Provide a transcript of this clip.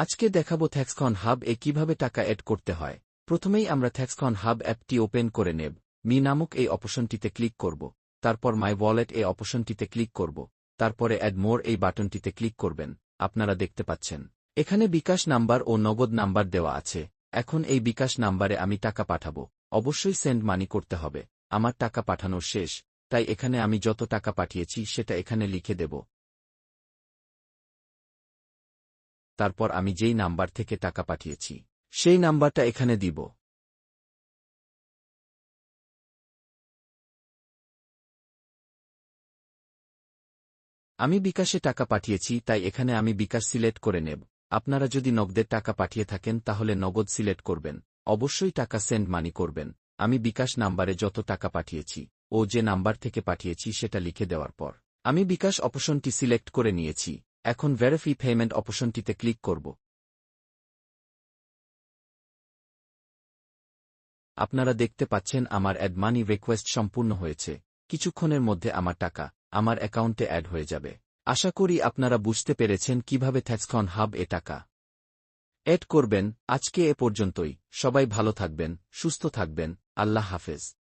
আজকে দেখাবো থ্যাক্সকন হাব এ কীভাবে টাকা এড করতে হয়। প্রথমেই আমরা থ্যাক্সকন হাব অ্যাপটি ওপেন করে নেব। মি নামক এই অপশনটিতে ক্লিক করব। তারপর মাই ওয়ালেট এই অপশনটিতে ক্লিক করব। তারপরে অ্যাড মোর এই বাটনটিতে ক্লিক করবেন। আপনারা দেখতে পাচ্ছেন। এখানে বিকাশ নাম্বার ও নগদ নাম্বার দেওয়া আছে। এখন এই বিকাশ নাম্বারে আমি টাকা পাঠাবো। অবশ্যই সেন্ড মানি করতে হবে। আমার টাকা পাঠানোর শেষ। তাই এখানে আমি যত টাকা পাঠিয়েছি সেটা এখানে লিখে দেব। তারপর আমি যেই নাম্বার থেকে টাকা পাঠিয়েছি, সেই নাম্বারটা এখানে দিব। আমি বিকাশে টাকা পাঠিয়েছি, তাই এখানে আমি বিকাশ সিলেক্ট করে নেব। আপনারা যদি নগদের টাকা পাঠিয়ে থাকেন, তাহলে নগদ সিলেক্ট করবেন। অবশ্যই টাকা সেন্ড মানি করবেন। আমি বিকাশ নাম্বারে যত টাকা পাঠিয়েছি ও যে নাম্বার থেকে পাঠিয়েছি, সেটা লিখে দেওয়ার পর। আমি বিকাশ অপশনটি সিলেক্ট করে নিয়েছি। এখন ভেরিফি পেমেন্ট অপশনটিতে ক্লিক করব। আপনারা দেখতে পাচ্ছেন আমার অ্যাড মানি রিকোয়েস্ট সম্পূর্ণ হয়েছে। কিছুক্ষণের মধ্যে আমার টাকা, আমার অ্যাকাউন্টে অ্যাড হয়ে যাবে। আশা করি আপনারা বুঝতে পেরেছেন কীভাবে থ্যাক্সকন হাব এ টাকা এড করবেন। আজকে এ পর্যন্তই। সবাই ভালো থাকবেন, সুস্থ থাকবেন। আল্লাহ হাফেজ।